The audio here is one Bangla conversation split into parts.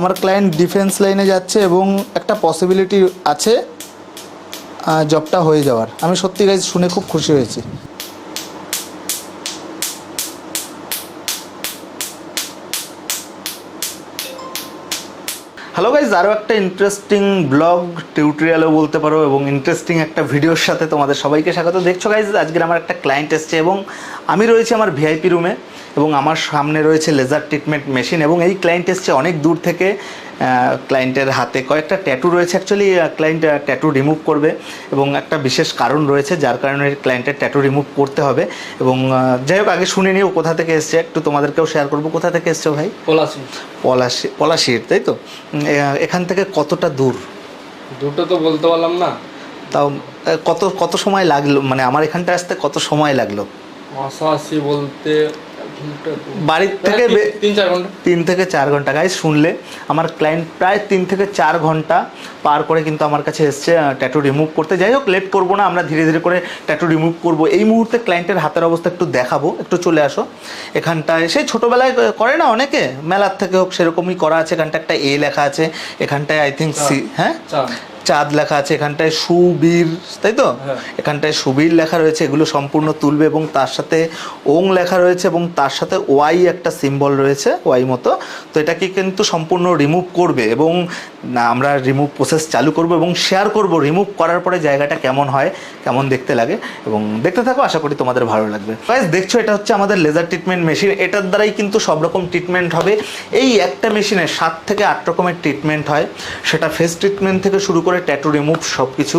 আমার ক্লায়েন্ট ডিফেন্স লাইনে যাচ্ছে এবং একটা পসিবিলিটি আছে জবটা হয়ে যাওয়ার। আমি সত্যি গাইজ শুনে খুব খুশি হয়েছি। হ্যালো গাইজ আরও একটা ইন্টারেস্টিং ব্লগ টিউটোরিয়ালও বলতে পারো এবং ইন্টারেস্টিং একটা ভিডিওর সাথে তোমাদের সবাইকে স্বাগত। দেখছ গাইজ আজকের আমার একটা ক্লায়েন্ট এসছে এবং আমি রয়েছি আমার ভিআইপি রুমে এবং আমার সামনে রয়েছে লেজার ট্রিটমেন্ট মেশিন এবং এই ক্লায়েন্ট এসছে অনেক দূর থেকে ক্লায়েন্টের হাতে। কয়েকটা ট্যাটু রয়েছে অ্যাকচুয়ালি ক্লায়েন্ট ট্যাটু রিমুভ করবে এবং একটা বিশেষ কারণ রয়েছে যার কারণে ক্লায়েন্টের ট্যাটু রিমুভ করতে হবে এবং যাই হোক আগে শুনে নিও কোথা থেকে এসছে একটু তোমাদেরকেও শেয়ার করব। কোথা থেকে এসছো ভাই? পলাশি পলাশি পলাশির তাই তো? এখান থেকে কতটা দূর? দুটো তো বলতে পারলাম না। তাও কত কত সময় লাগল? মানে আমার এখানটা আসতে কত সময় লাগল? আশি বলতে ঘণ্টা, দু- বাড়ির থেকে তিন- চার ঘণ্টা। তিন থেকে চার ঘণ্টা। গাইজ শুনলে আমার ক্লায়েন্ট প্রায় তিন থেকে চার ঘণ্টা পার করে কিন্তু আমার কাছে এসছে ট্যাটু রিমুভ করতে। যাই হোক লেট করব না আমরা ধীরে ধীরে করে ট্যাটু রিমুভ করব। এই মুহূর্তে ক্লায়েন্টের হাতের অবস্থা একটু দেখাবো একটু চলে আসো। এখানটায় সেই ছোটোবেলায় করে না অনেকে? মেলার থেকে হোক সেরকমই করা আছে। এখানটা একটা এ লেখা আছে। এখানটায় আই থিঙ্ক সি হ্যাঁ? চাঁদ লেখা আছে এখানটায় সুবীর তাই তো হ্যাঁ। এখানটায় সুবীর লেখা রয়েছে এগুলো সম্পূর্ণ তুলবে এবং তার সাথে ওং লেখা রয়েছে এবং তার সাথে ওয়াই একটা সিম্বল রয়েছে ওয়াই মতো তো এটাকে কিন্তু সম্পূর্ণ রিমুভ করবে এবং না, আমরা রিমুভ প্রসেস চালু করব এবং শেয়ার করব রিমুভ করার পরে জায়গাটা কেমন হয়, কেমন দেখতে লাগে এবং দেখতে থাকো, আশা করি তোমাদের ভালো লাগবে। গাইজ দেখছ, এটা হচ্ছে আমাদের লেজার ট্রিটমেন্ট মেশিন এটার দ্বারাই কিন্তু সব রকম ট্রিটমেন্ট হবে। এই একটা মেশিনে সাত থেকে আট রকমের ট্রিটমেন্ট হয়। সেটা ফেস ট্রিটমেন্ট থেকে শুরু করে ট্যাটু রিমুভ সব কিছু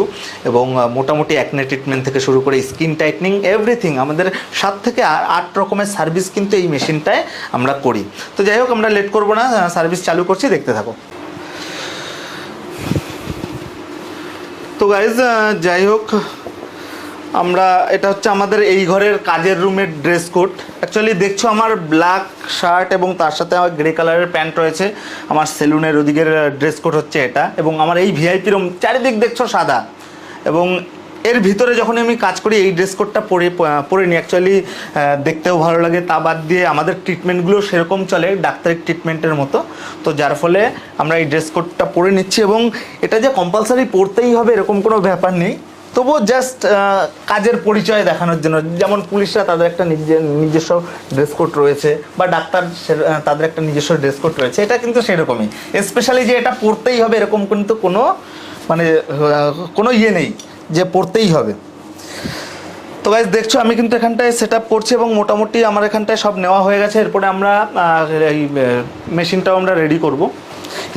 এবং মোটামুটি অ্যাকনে ট্রিটমেন্ট থেকে শুরু করে স্কিন টাইটনিং এভরিথিং আমাদের সাত থেকে আট রকমের সার্ভিস কিন্তু এই মেশিনটায় আমরা করি। তো যাই হোক, আমরা লেট করব না সার্ভিস চালু করছি, দেখতে থাকো। তো গাইজ যাই হোক, আমরা, এটা হচ্ছে আমাদের এই ঘরের কাজের রুমের ড্রেস কোড অ্যাকচুয়ালি দেখছ আমার ব্ল্যাক শার্ট এবং তার সাথে আমার গ্রে কালারের প্যান্ট রয়েছে। আমার সেলুনের ওদিকের ড্রেস কোড হচ্ছে এটা এবং আমার এই ভিআইপি রুম চারিদিক দেখছ সাদা। এবং এর ভিতরে যখন আমি কাজ করি, এই ড্রেস কোডটা পরে পরে নিই। অ্যাকচুয়ালি দেখতেও ভালো লাগে। তা বাদ দিয়ে আমাদের ট্রিটমেন্টগুলো সেরকম চলে ডাক্তারি ট্রিটমেন্টের মতো। তো যার ফলে আমরা এই ড্রেস কোডটা পরে নিচ্ছি এবং এটা যে কম্পালসারি পরতেই হবে এরকম কোনো ব্যাপার নেই। তবুও জাস্ট কাজের পরিচয় দেখানোর জন্য। যেমন পুলিশরা তাদের একটা নিজের নিজস্ব ড্রেস কোড রয়েছে বা ডাক্তার তাদের একটা নিজস্ব ড্রেস কোড রয়েছে। এটা কিন্তু সেরকমই। স্পেশালি যে এটা পড়তেই হবে এরকম কিন্তু কোনো মানে কোনো ইয়ে নেই যে পড়তেই হবে। তো গাইজ দেখছ, আমি কিন্তু এখানটায় সেট আপ করছি এবং মোটামুটি আমার এখানটায় সব নেওয়া হয়ে গেছে। এরপরে আমরা এই মেশিনটাও আমরা রেডি করব।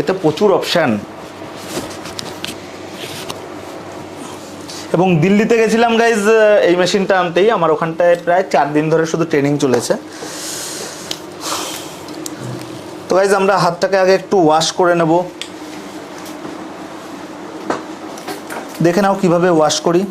এতে প্রচুর অপশান এবং দিল্লিতে গেছিলাম গাইজ এই মেশিনটা আনতেই। আমার ওখানটায় প্রায় চার দিন ধরে শুধু ট্রেনিং চলেছে। তো গাইজ আমরা হাতটাকে আগে একটু ওয়াশ করে নেব। দেখে নাও কীভাবে ওয়াশ করি।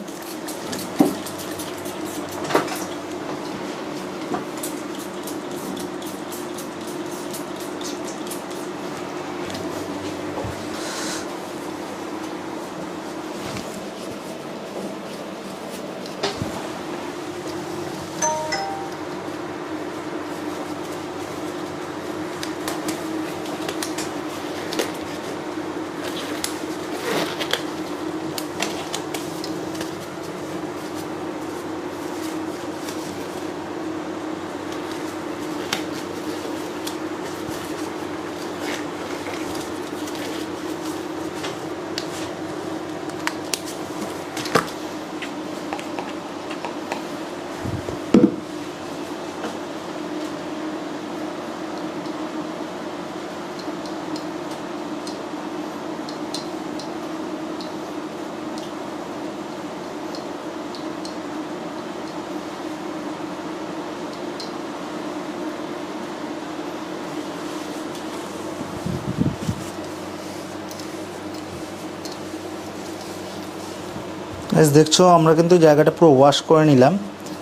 দেখছ, আমরা কিন্তু জায়গাটা পুরো ওয়াশ করে নিলাম।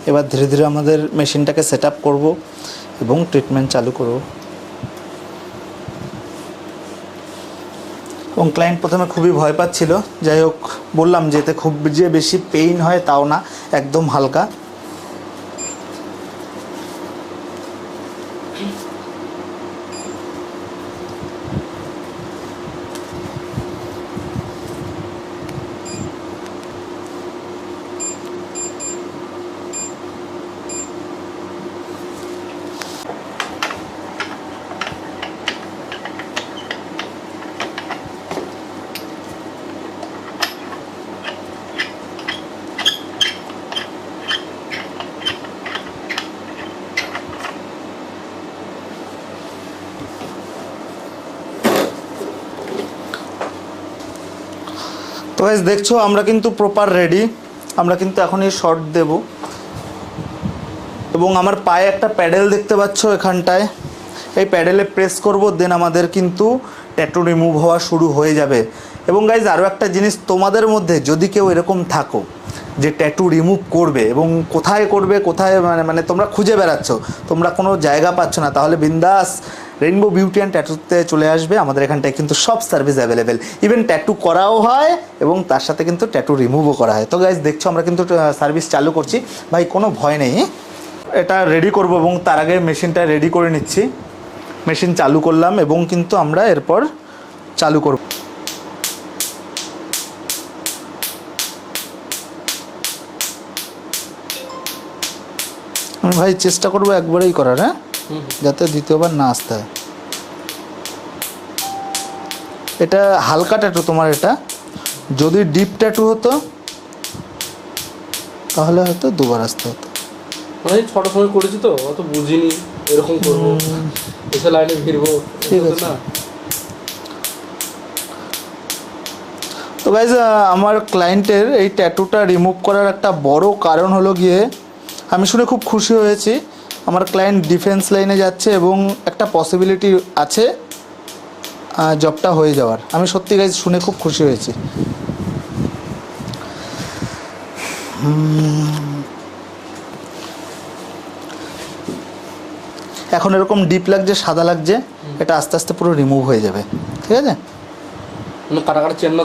এবার ধীরে ধীরে আমাদের মেশিনটাকে সেট আপ করব এবং ট্রিটমেন্ট চালু করব। এবং ক্লায়েন্ট প্রথমে খুবই ভয় পাচ্ছিল। যাই হোক, বললাম যে এতে খুব যে বেশি পেইন হয় তাও না, একদম হালকা। তো গাইজ দেখছ, আমরা কিন্তু প্রপার রেডি আমরা কিন্তু এখনই শর্ট দেব। এবং আমার পায়ে একটা প্যাডেল দেখতে পাচ্ছ এখানটায়। এই প্যাডেলে প্রেস করব দেন আমাদের কিন্তু ট্যাটু রিমুভ হওয়া শুরু হয়ে যাবে। এবং গাইজ আরও একটা জিনিস তোমাদের মধ্যে, যদি কেউ এরকম থাকো, যে ট্যাটু রিমুভ করবে, এবং কোথায় করবে, কোথায় মানে মানে তোমরা খুঁজে বেড়াচ্ছ, তোমরা কোনো জায়গা পাচ্ছ না, তাহলে বিন্দাস রেইনবো বিউটি অ্যান্ড ট্যাটুতে চলে আসবে। আমাদের এখানটায় কিন্তু সব সার্ভিস অ্যাভেলেবেল ইভেন ট্যাটু করাও হয় এবং তার সাথে কিন্তু ট্যাটু রিমুভও করা হয়। তো গাইজ দেখছ আমরা কিন্তু সার্ভিস চালু করছি। ভাই, কোনো ভয় নেই। এটা রেডি করব এবং তার আগে মেশিনটা রেডি করে নিচ্ছি। মেশিন চালু করলাম এবং কিন্তু আমরা এরপর চালু করব। ভাই, চেষ্টা করব একবারেই করার হ্যাঁ? যাতে দ্বিতীয়বার না আসতে হয়। এটা হালকা ট্যাটু তোমার এটা। যদি ডিপ ট্যাটু হতো তাহলে হয়তো দুবার আসতে হতো। মানে ছটার সময় করেছি তো অত বুঝিনি এরকম করব। এসে লাইনে ভিড়বো ঠিক আছে। না। তো গাইজ আমার ক্লায়েন্টের এই ট্যাটুটা রিমুভ করার একটা বড় কারণ হলো গিয়ে আমি শুনে খুব খুশি হয়েছি। আমার ক্লায়েন্ট ডিফেন্স লাইনে যাচ্ছে এবং একটা পসিবিলিটি আছে জবটা হয়ে যাওয়ার। আমি সত্যি গাইজ শুনে খুব খুশি হয়েছি। এখন এরকম ডিপ লাগছে সাদা লাগছে এটা আস্তে আস্তে পুরো রিমুভ হয়ে যাবে। ঠিক আছে? মানে কাটা কাটা চেন না?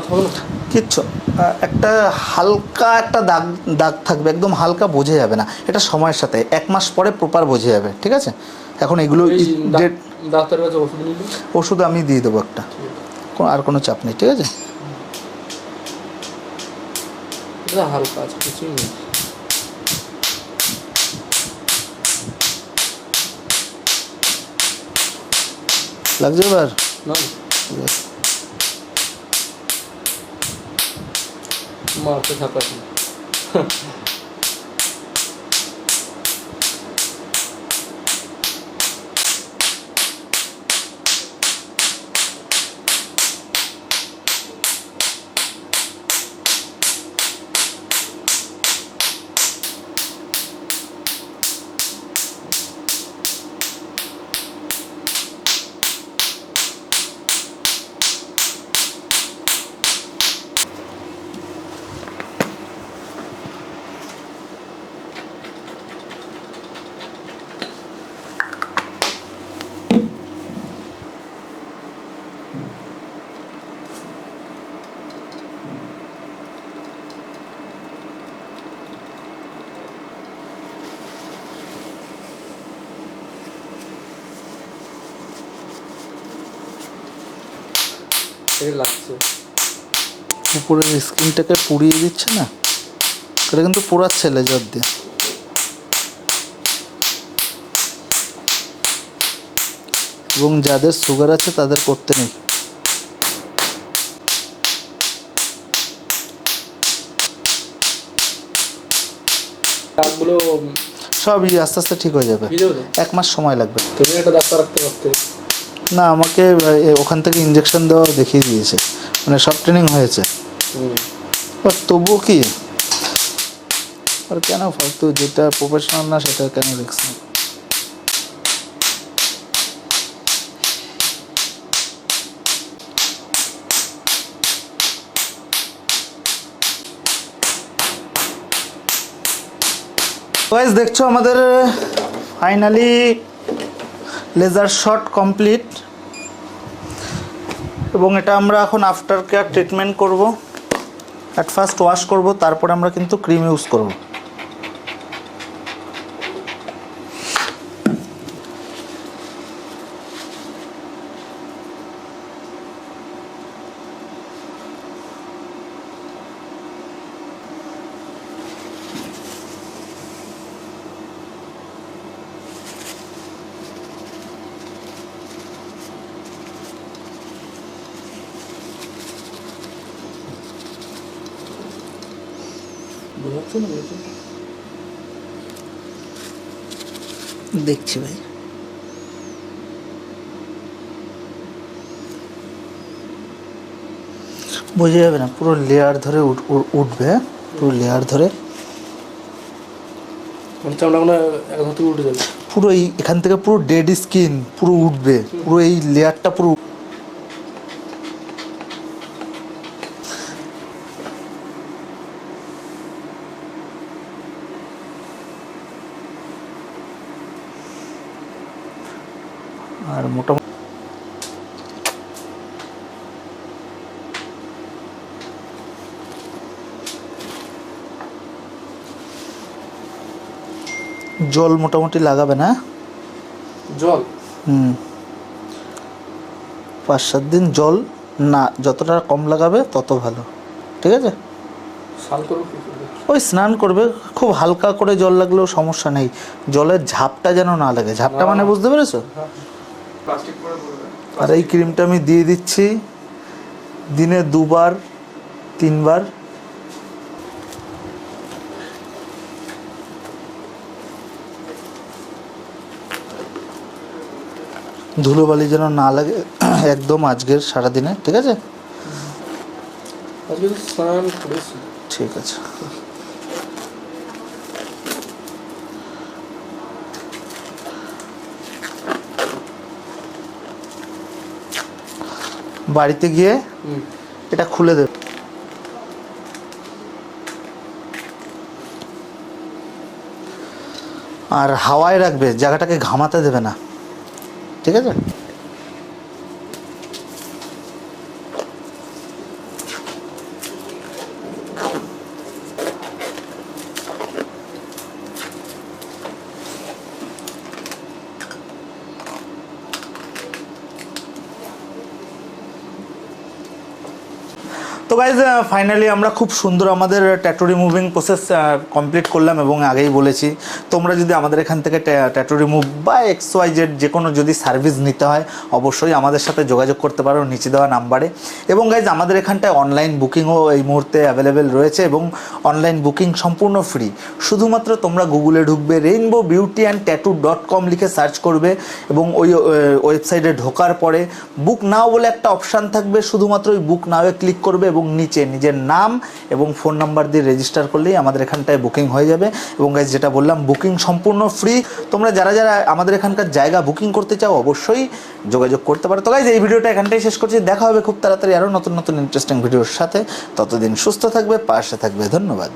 কিচ্ছু একটা হালকা একটা দাগ দাগ থাকবে একদম হালকা বোঝা যাবে না। এটা সময়ের সাথে এক মাস পরে প্রপার বোঝা যাবে ঠিক আছে? এখন এগুলো ওষুধ আমি দিয়ে দেবো একটা। আর কোনো চাপ নেই ঠিক আছে? হালকা আছে কিছুই নেই। লাগছে এবার? না। ঠিক আছে। উপরের স্কিনটাকে পুড়িয়ে দিচ্ছে না? এটা কিন্তু পোড়াচ্ছে লেজার দিয়ে। এবং যাদের সুগার আছে তাদের করতে নেই। সবই আস্তে আস্তে ঠিক হয়ে যাবে? এক মাস সময় লাগবে। তুমি একটা ডাক্তার রাখতে পারতে। না আমাকে ওখান থেকে ইঞ্জেকশন দেওয়া দেখিয়ে দিয়েছে। মানে সব ট্রেনিং হয়েছে। তবুও কি? আর কেন ফালতু? যেটা প্রফেশনাল না সেটা কেন রিক্স নেই দেখছ আমাদের ফাইনালি লেজার শট কমপ্লিট এবং এটা আমরা এখন আফটার কেয়ার ট্রিটমেন্ট করব। অ্যাট ফার্স্ট ওয়াশ করব, তারপরে আমরা কিন্তু ক্রিম ইউজ করব। দেখছি ভাই। বোঝা যাবে না পুরো লেয়ার ধরে উঠ- উঠ- উঠবে? পুরো লেয়ার ধরে। এক উঠে যাবে। পুরো এই এখান থেকে পুরো ডেড স্কিন পুরো উঠবে পুরো এই লেয়ারটা পুরো আর মোটামুটি জল মোটামুটি লাগাবে না? জল? হুম। পাঁচ সাত দিন জল না যতটা কম লাগাবে তত ভালো। ঠিক আছে? ওই স্নান করবে খুব হালকা করে জল লাগলেও সমস্যা নেই। জলের ঝাপটা যেন না লাগে। ঝাপটা মানে বুঝতে পেরেছ? করবে আর এই ক্রিমটা আমি দিয়ে দিচ্ছি। দিনে দুবার তিনবার। ধুলোবালি যেন না লাগে একদম আজকের সারাদিনে ঠিক আছে? ঠিক আছে। বাড়িতে গিয়ে এটা খুলে দেবে। আর হাওয়ায় রাখবে জায়গাটাকে ঘামাতে দেবে না। ঠিক আছে তো গাইজ ফাইনালি আমরা খুব সুন্দর আমাদের ট্যাটু রিমুভিং প্রসেস কমপ্লিট করলাম এবং আগেই বলেছি, তোমরা যদি আমাদের এখান থেকে ট্যাটু রিমুভ বা এক্স ওয়াই জেড যে কোনো যদি সার্ভিস নিতে হয়, অবশ্যই আমাদের সাথে যোগাযোগ করতে পারো নিচে দেওয়া নাম্বারে এবং গাইজ আমাদের এখানটায় অনলাইন বুকিংও এই মুহূর্তে অ্যাভেলেবেল রয়েছে এবং অনলাইন বুকিং সম্পূর্ণ ফ্রি শুধুমাত্র তোমরা গুগলে ঢুকবে rainbow beauty and tattoo dot com লিখে সার্চ করবে এবং ওই ওয়েবসাইটে ঢোকার পরে বুক নাও বলে একটা অপশান থাকবে, শুধুমাত্র ওই বুক নাওয়ে ক্লিক করবে এবং নিচে নিজের নাম এবং ফোন নাম্বার দিয়ে রেজিস্টার করলেই আমাদের এখানটায় বুকিং হয়ে যাবে। এবং গাইজ যেটা বললাম বুকিং সম্পূর্ণ ফ্রি তোমরা যারা যারা আমাদের এখানকার জায়গা বুকিং করতে চাও, অবশ্যই যোগাযোগ করতে পারো। তো গাইজ এই ভিডিওটা এখানটাই শেষ করছি। দেখা হবে খুব তাড়াতাড়ি আরও নতুন নতুন ইন্টারেস্টিং ভিডিওর সাথে। ততদিন সুস্থ থাকবে, পাশে থাকবে। ধন্যবাদ।